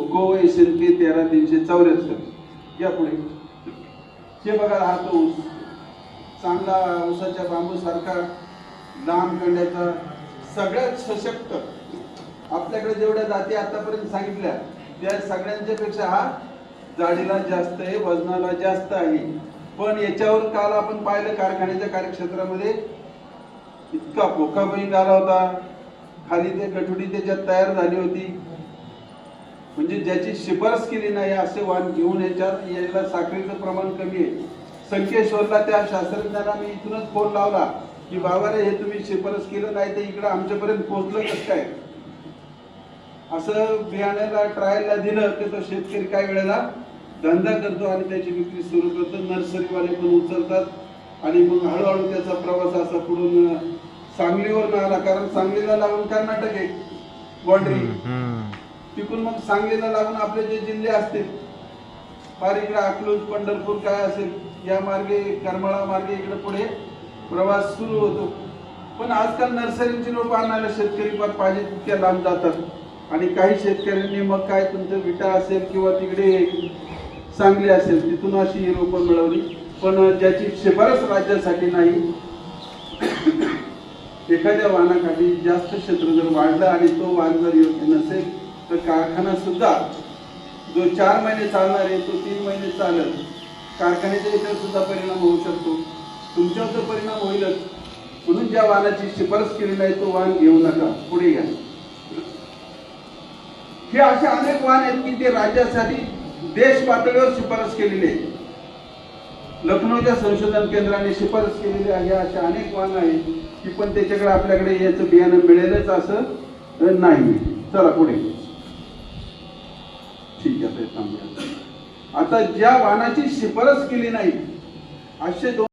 गो S तेरा तीनशे चौऱ्याहत्तर. या पुढे. हे बघा हा तो ऊस. चांगला ऊसाच्या बांबूसारखा लांब करण्याचा सगळ्यात सशक्त. आपल्याकडे जेवढ्या जाती आतापर्यंत सांगितल्या त्या सगळ्यांच्या पेक्षा हा जाडीला जास्त आहे वजनाला जास्त आहे. पण याच्यावर काल आपण पाहिलं कारखान्याच्या कार्यक्षेत्रामध्ये इतका पोखा बहीण आला होता. खाली ते गठुडी त्याच्यात तयार झाली होती. म्हणजे ज्याची शिफारस केली नाही असे वाहन घेऊन याच्यात यायला साखरेचं प्रमाण कमी आहे. संकेश्वरला त्या शास्त्रज्ञांना मी इथूनच फोन लावला की बाबा रे हे तुम्ही शिफारस केलं नाही तर इकडं आमच्यापर्यंत पोहोचलं कसं काय? असं बियाण्याला ट्रायलला दिलं की तो शेतकरी काही वेळेला धंदा करतो आणि त्याची विक्री सुरू करतो. नर्सरीवाले पण उचलतात आणि मग हळूहळू त्याचा प्रवास असा पुढून सांगलीवर आला. कारण सांगलीला लागून कर्नाटक आहे. बाँड्री तिकडून मग सांगलीला लागून आपले जे जिल्हे असतील फार इकडे अकलूज पंढरपूर काय असेल या मार्गे करमाळा मार्गे इकडे पुढे प्रवास सुरू होतो. पण आजकाल नर्सरीची रोप आणायला शेतकरी फार पाहिजे तितक्या लांब जातात. आणि काही शेतकऱ्यांनी मग काय तुमचं विटा असेल किंवा तिकडे सांगली असेल तिथून अशी ही रोपं मिळवली. पण ज्याची शिफारस राज्यासाठी नाही एखाद्या वाहनाखाली जास्त क्षेत्र जर वाढलं आणि तो वाहन जर योग्य नसेल तर कारखाना सुद्धा जो चार महिने चालणार आहे तो तीन महिने चालत कारखान्याच्या इतर सुद्धा परिणाम होऊ शकतो. तुमच्यावर तर परिणाम होईलच. म्हणून ज्या वाहनाची शिफारस केलेली नाही तो वाहन घेऊ नका. पुढे घ्या. हे असे अनेक वाहन आहेत की ते राज्यासाठी देश पातळीवर शिफारस केलेली आहे लखनौच्या संशोधन केंद्राने शिफारस केलेली आहे. अशा अनेक वाहन आहेत की पण त्याच्याकडे आपल्याकडे याचं बियाणं मिळेलच असं नाही. चला पुढे. ठीक आता ज्या वाहनाची शिफारस केली नाही असे दोन